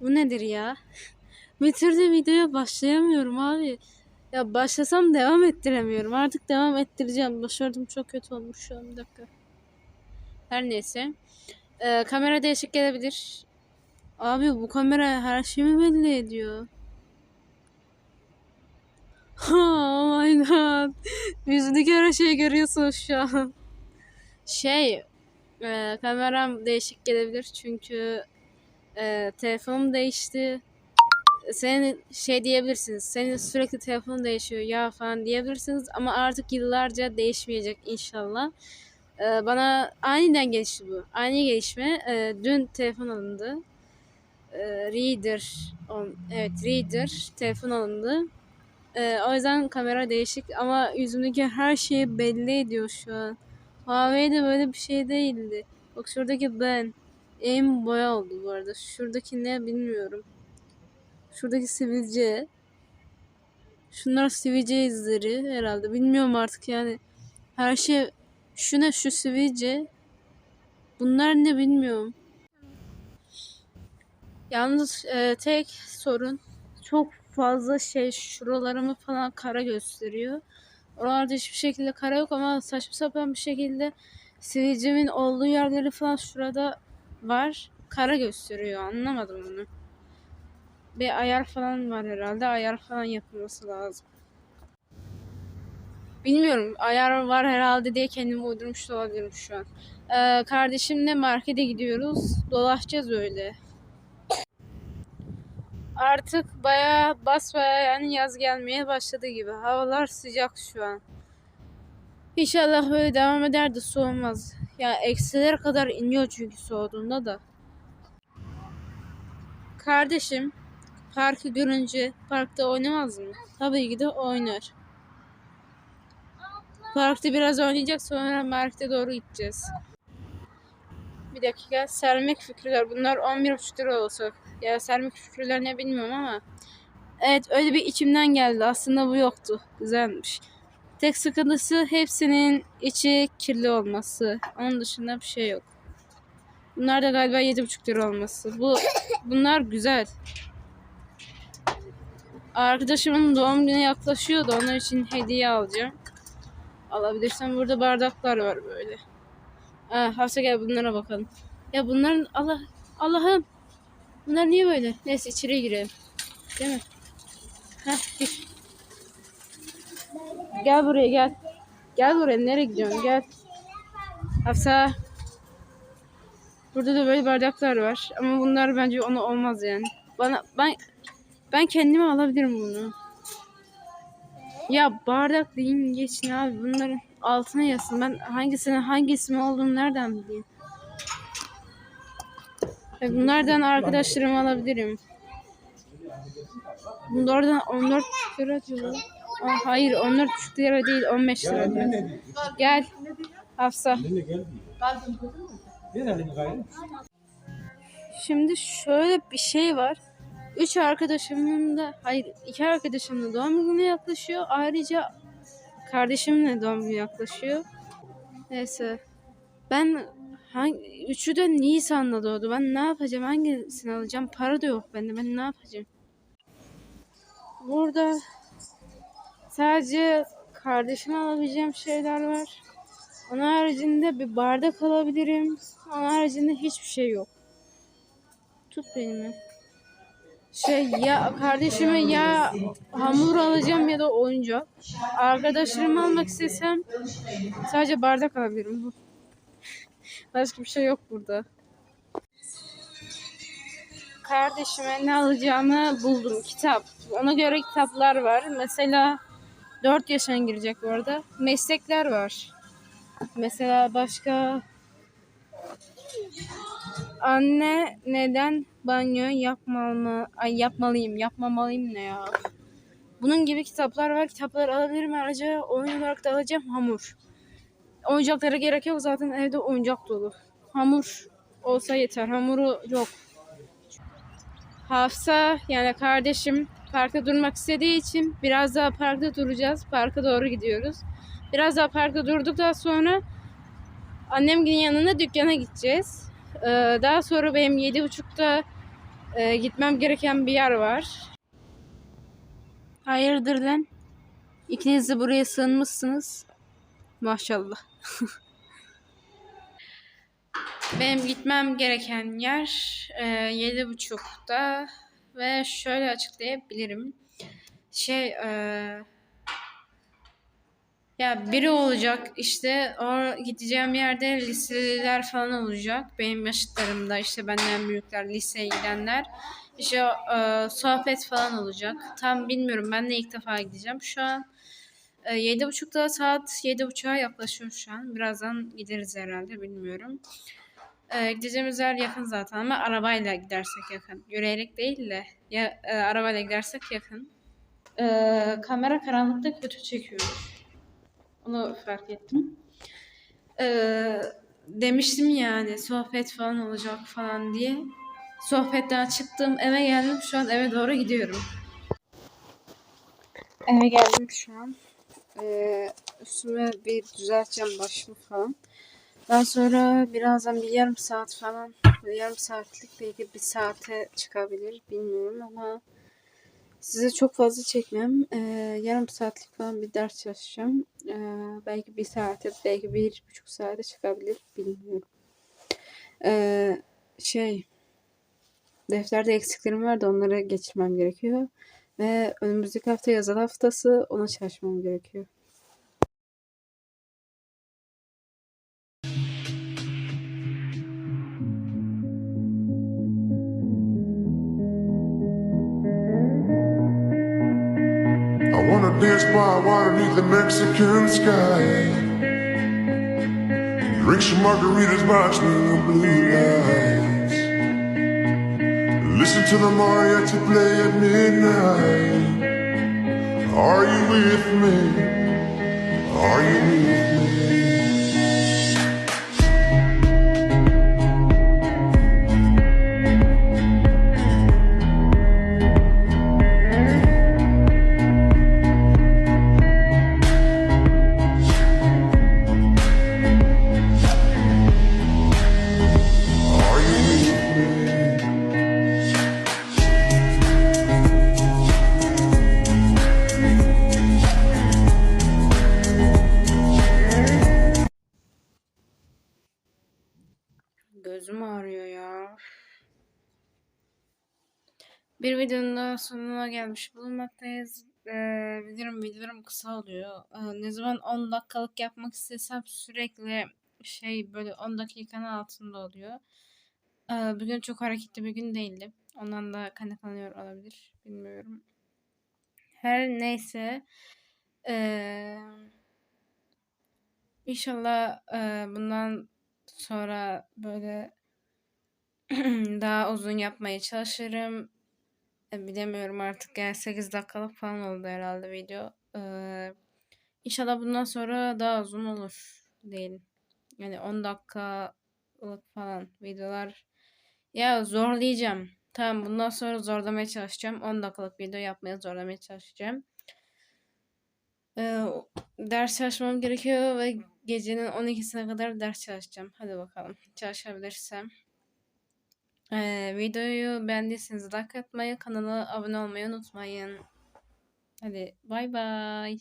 Bu nedir ya? Bir videoya başlayamıyorum abi. Ya başlasam devam ettiremiyorum. Artık devam ettireceğim. Başardım çok kötü olmuş şu an bir dakika. Her neyse. Ee, kamera değişik gelebilir. Abi bu kamera her şeyimi belli ediyor. Oh my god. Yüzündeki her şeyi görüyorsunuz şu an. Şey, e, kameram değişik gelebilir çünkü e, telefonum değişti. Senin şey diyebilirsiniz. Senin sürekli telefonun değişiyor ya falan diyebilirsiniz ama artık yıllarca değişmeyecek inşallah. E, bana aniden gelişti bu. Ani gelişme. E, dün telefon alındı. E, Reader, on, evet Reader telefon alındı. E, o yüzden kamera değişik ama yüzümdeki her şeyi belli ediyor şu an. Huawei'de böyle bir şey değildi. Bak şuradaki ben. Elim boya oldu bu arada. Şuradaki ne bilmiyorum. Şuradaki sivilce. Şunlar sivilce izleri herhalde. Bilmiyorum artık yani. Her şey şu ne şu sivilce. Bunlar ne bilmiyorum. Yalnız e, tek sorun çok fazla şey şuralarımı falan kara gösteriyor. Oralarda hiçbir şekilde kara yok ama saçma sapan bir şekilde sivilcemin olduğu yerleri falan şurada var. Kara gösteriyor. Anlamadım onu. Bir ayar falan var herhalde. Ayar falan yapılması lazım. Bilmiyorum. Ayar var herhalde diye kendimi uydurmuş olabilirim şu an. Ee, kardeşimle markete gidiyoruz. Dolaşacağız öyle. Artık bayağı basbaya yani yaz gelmeye başladı gibi. Havalar sıcak şu an. İnşallah böyle devam eder de soğumaz. Ya eksilere kadar iniyor çünkü soğuduğunda da. Kardeşim parkı görünce parkta oynamaz mı? Tabii ki de oynar. Parkta biraz oynayacak sonra markete doğru gideceğiz. Bir dakika sermek fikirler bunlar 11,5 lira olsa. Ya sermek fikirler ne bilmiyorum ama. Evet öyle bir içimden geldi aslında bu yoktu. Güzelmiş. Tek sıkıntısı hepsinin içi kirli olması. Onun dışında bir şey yok. Bunlar da galiba 7,5 lira olması. Bu bunlar güzel. Arkadaşımın doğum günü yaklaşıyordu. Onun için hediye alacağım. Alabilirsem burada bardaklar var böyle. Ha, Hafsa gel bunlara bakalım. Ya bunların Allah Allah'ım. Bunlar niye böyle? Neyse içeri girelim. Değil mi? Heh. Gel buraya gel. Gel buraya nereye gidiyorsun? Gel. Hafsa. Burada da böyle bardaklar var. Ama bunlar bence ona olmaz yani. Bana ben ben kendime alabilirim bunu. Ya bardak değil geçin abi. Bunların altına yazsın. Ben hangisinin hangi ismi olduğunu nereden bileyim? E bunlardan arkadaşlarım alabilirim. Bunlardan 14 lira diyor. Aa, hayır 14 lira değil 15 lira diyor. Gel Hafsa. Şimdi şöyle bir şey var. Üç arkadaşımın da hayır iki arkadaşımın da doğum günü yaklaşıyor. Ayrıca kardeşimin de doğum günü yaklaşıyor. Neyse. Ben hangi, üçü de Nisan'da doğdu. Ben ne yapacağım? Hangisini alacağım? Para da yok bende. Ben ne yapacağım? Burada sadece kardeşime alabileceğim şeyler var. Onun haricinde bir bardak alabilirim. Onun haricinde hiçbir şey yok. Tut benimle. Şey ya kardeşime ya hamur alacağım ya da oyuncak. Arkadaşlarımı almak istesem sadece bardak alabilirim. Başka bir şey yok burada. Kardeşime ne alacağımı buldum. Kitap. Ona göre kitaplar var. Mesela 4 yaşına girecek bu arada. Meslekler var. Mesela başka Anne neden banyo yapmalı, ay yapmalıyım, yapmamalıyım ne ya? Bunun gibi kitaplar var. Kitaplar alabilirim ayrıca oyun olarak da alacağım hamur. Oyuncaklara gerek yok zaten evde oyuncak dolu. Hamur olsa yeter. Hamuru yok. Hafsa yani kardeşim parkta durmak istediği için biraz daha parkta duracağız. Parka doğru gidiyoruz. Biraz daha parkta durduktan sonra annemgilin yanına dükkana gideceğiz. Ee, daha sonra benim yedi buçukta Ee, gitmem gereken bir yer var. Hayırdır lan? İkiniz de buraya sığınmışsınız. Maşallah. Benim gitmem gereken yer e, yedi buçukta ve şöyle açıklayabilirim. Şey e, ya biri olacak işte o gideceğim yerde liseliler falan olacak. Benim yaşıtlarımda işte benden büyükler liseye gidenler. İşte e, sohbet falan olacak. Tam bilmiyorum ben de ilk defa gideceğim. Şu an e, yedi buçukta saat yedi buçuğa yaklaşıyor şu an. Birazdan gideriz herhalde bilmiyorum. E, gideceğimiz yer yakın zaten ama arabayla gidersek yakın. Yürüyerek değil de ya e, arabayla gidersek yakın. E, kamera karanlıkta kötü çekiyor. Onu fark ettim. Ee, demiştim yani sohbet falan olacak falan diye. Sohbetten çıktım eve geldim şu an eve doğru gidiyorum. Eve geldim şu an. Ee, üstüme bir düzelteceğim başımı falan. Daha sonra birazdan bir yarım saat falan yarım saatlik belki bir saate çıkabilir bilmiyorum ama Size çok fazla çekmem. Ee, yarım saatlik falan bir ders çalışacağım. Ee, belki bir saate, belki bir buçuk saate çıkabilir. Bilmiyorum. Ee, şey, defterde eksiklerim var da onları geçirmem gerekiyor. Ve önümüzdeki hafta yazılı haftası ona çalışmam gerekiyor. Dance by water beneath the Mexican sky. Drink some margaritas by swinging blue lights. Listen to the mariachi play at midnight. Are you with me? Are you with me? Bir videonun daha sonuna gelmiş bulunmaktayız. Ee, biliyorum videolarım kısa oluyor. Ee, ne zaman 10 dakikalık yapmak istesem sürekli şey böyle 10 dakikanın altında oluyor. Ee, bugün çok hareketli bir gün değildi. Ondan da kaynaklanıyor olabilir. Bilmiyorum. Her neyse. Ee, inşallah e, bundan sonra böyle daha uzun yapmaya çalışırım. E, Bilemiyorum artık yani 8 dakikalık falan oldu herhalde video. Ee, inşallah bundan sonra daha uzun olur değil. Yani 10 dakikalık falan videolar. Ya zorlayacağım. Tamam bundan sonra zorlamaya çalışacağım. 10 dakikalık video yapmaya zorlamaya çalışacağım. Ee, ders çalışmam gerekiyor ve gecenin 12'sine kadar ders çalışacağım. Hadi bakalım çalışabilirsem. Ee, videoyu beğendiyseniz like atmayı, kanala abone olmayı unutmayın. Hadi bay bay.